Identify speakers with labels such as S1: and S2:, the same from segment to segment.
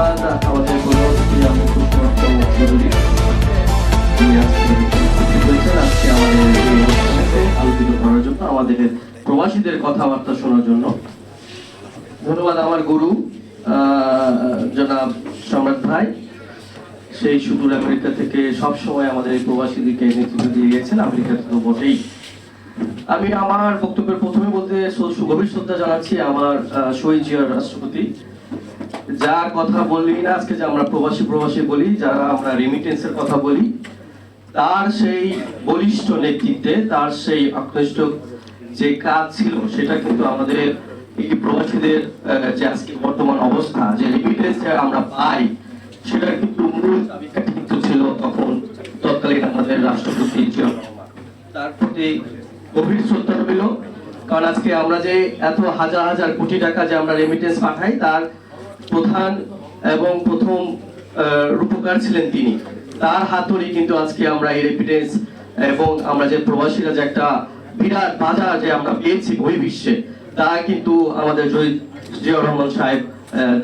S1: ধন্যবাদ আমাদের পরবর্তী আমি জরুরি তিনি আজকে আজকে আমাদের এই অনুষ্ঠানে আলোচিত করার জন্য আমাদের প্রবাসীদের কথাবার্তা শোনার জন্য। ধন্যবাদ আমার গুরু জনাব সম্রাট ভাই। সেই সুদূর আমেরিকা থেকে সব সময় আমাদের এই প্রবাসীদেরকে নেতৃত্ব দিয়ে গেছেন আমেরিকাতে তো বটেই। আমি আমার বক্তব্যের প্রথমে বলতে সুগভীর শ্রদ্ধা জানাচ্ছি আমার শহীদ জিয়ার রাষ্ট্রপতি যার কথা বললি না, আজকে যে আমরা প্রবাসী প্রবাসী বলি, যারা আমরা রেমিটেন্সের কথা বলি, তার সেই বলিষ্ঠ নেতৃত্বে, তার সেই আকৃষ্ট যে কাজ ছিল, সেটা কিন্তু আমাদের এই প্রবাসীদের যে আজকে বর্তমান অবস্থা, যে রেমিটেন্স আমরা পাই সেটা কিন্তু মূল চাবিকাঠি ছিল তখন তৎকালীন আমাদের রাষ্ট্রপতি তার প্রতি গভীর শ্রদ্ধা রইল, কারণ আজকে আমরা যে এত হাজার হাজার কোটি টাকা যে আমরা রেমিটেন্স পাঠাই, তার প্রধান এবং প্রথম রূপকার ছিলেন তিনি। তার হাতরই কিন্তু আজকে আমরা এই রেমিটেন্স এবং আমরা যে প্রবাসীরা যে একটা বিরাট বাজার যে আমরা পেয়েছি বহির্বিশ্বে, তা কিন্তু আমাদের জিয়াউর রহমান সাহেব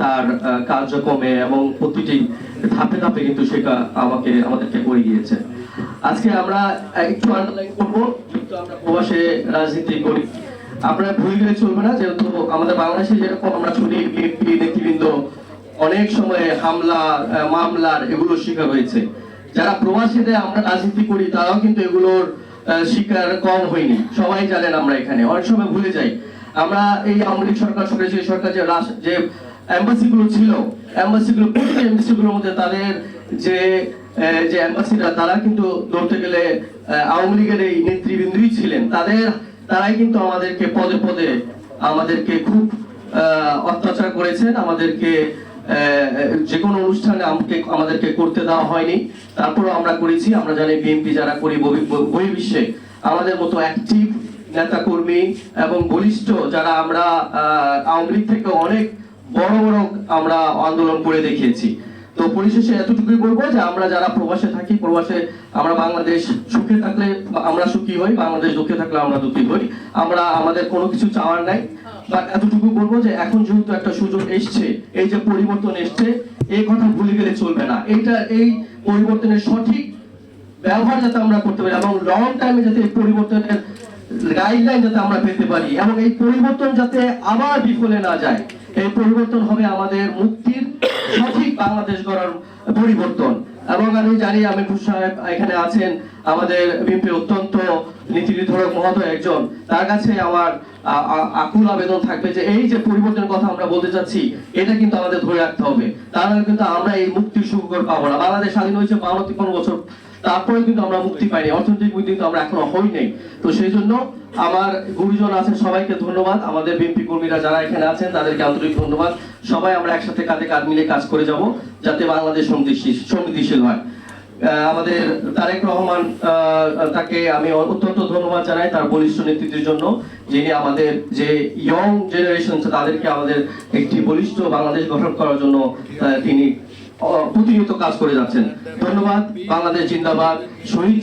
S1: তার কার্যক্রমে এবং প্রতিটি ধাপে ধাপে কিন্তু সেটা আমাকে, আমাদেরকে করে গিয়েছে। আজকে আমরা একটু আন্ডারলাইন করব যেহেতু আমরা প্রবাসে রাজনীতি করি। আপনারা ভুলে গেলে চলবে না, যেহেতু আমাদের বাংলাদেশে যেরকম আমরা শুনি বিএনপি, নেতৃবৃন্দ অনেক সময় হামলা মামলার এগুলো শিকার হয়েছে। যারা প্রবাসীদের আমরা রাজনীতি করি, তারাও কিন্তু এগুলোর শিকার কম হয়নি। সবাই জানেন আমরা এখানে। অনেক সময় ভুলে যাই। আমরা এই আওয়ামী সরকার সরকার যে সরকার, যে যে এম্বাসি গুলো ছিল এম্বাসি গুলো প্রতিটি এম্বাসি গুলোর মধ্যে তাদের যে যে এম্বাসিরা, তারা কিন্তু ধরতে গেলে আওয়ামী লীগের এই নেতৃবৃন্দই ছিলেন। তাদের তারাই কিন্তু আমাদেরকে পদে পদে আমাদেরকে খুব অত্যাচার করেছেন। আমাদেরকে যে কোনো অনুষ্ঠানে আমাকে, আমাদেরকে করতে দেওয়া হয়নি। তারপরও আমরা করেছি। আমরা জানি বিএনপি যারা করি বহি- বহির্বিশ্বে আমাদের মতো অ্যাক্টিভ নেতা কর্মী এবং বলিষ্ঠ যারা আমরা আওয়ামী লীগ থেকে অনেক বড় বড় আমরা আন্দোলন করে দেখিয়েছি। তো পরিশেষে এতটুকুই বলব যে আমরা যারা প্রবাসে থাকি, প্রবাসে আমরা বাংলাদেশ সুখে থাকলে আমরা সুখী হই, বাংলাদেশ দুঃখে থাকলে আমরা দুঃখী হই। আমরা, আমাদের কোনো কিছু চাওয়ার নাই। বাট এতটুকু বলব যে এখন যেহেতু একটা সুযোগ এসছে, এই যে পরিবর্তন এসছে, এই কথা ভুলে গেলে চলবে না। এইটা, এই পরিবর্তনের সঠিক ব্যবহার যাতে আমরা করতে পারি এবং লং টাইমে যাতে এই পরিবর্তনের গাইডলাইন যাতে আমরা পেতে পারি এবং এই পরিবর্তন যাতে আবার বিফলে না যায়, এই পরিবর্তন হবে আমাদের মুক্তির সঠিক বাংলাদেশ গড়ার পরিবর্তন। এবং আমি জানি আমি খুব সাহেব এখানে আছেন, আমাদের বিএনপি অত্যন্ত নীতি নির্ধারক মহোদয় একজন। তার কাছে আমার আকুল আবেদন থাকবে যে এই যে পরিবর্তনের কথা আমরা বলতে চাচ্ছি, এটা কিন্তু আমাদের ধরে রাখতে হবে। তাহলে কিন্তু আমরা এই মুক্তির সুখকর পাবো না। বাংলাদেশ স্বাধীন হয়েছে বাউন্ন তিপ্পান্ন বছর তারপরে কিন্তু আমরা মুক্তি পাইনি। অর্থনৈতিক মুক্তি কিন্তু আমরা এখনও হই নাই। তো সেই জন্য আমার গুরুজন আছেন, সবাইকে ধন্যবাদ। আমাদের বিএনপি কর্মীরা যারা এখানে আছেন, তাদেরকে আন্তরিক ধন্যবাদ। সবাই আমরা একসাথে কাঁধে কাঁধ মিলে কাজ করে যাব, যাতে বাংলাদেশ সমৃদ্ধিশীল হয়। আমাদের তারেক রহমান তাকে আমি অত্যন্ত ধন্যবাদ জানাই তার বলিষ্ঠ নেতৃত্বের জন্য, যিনি আমাদের যে ইয়ং জেনারেশন তাদেরকে আমাদের একটি বলিষ্ঠ বাংলাদেশ গঠন করার জন্য তিনি প্রতিনিয়ত কাজ করে যাচ্ছেন ধন্যবাদ বাংলাদেশ জিন্দাবাদ শহীদ।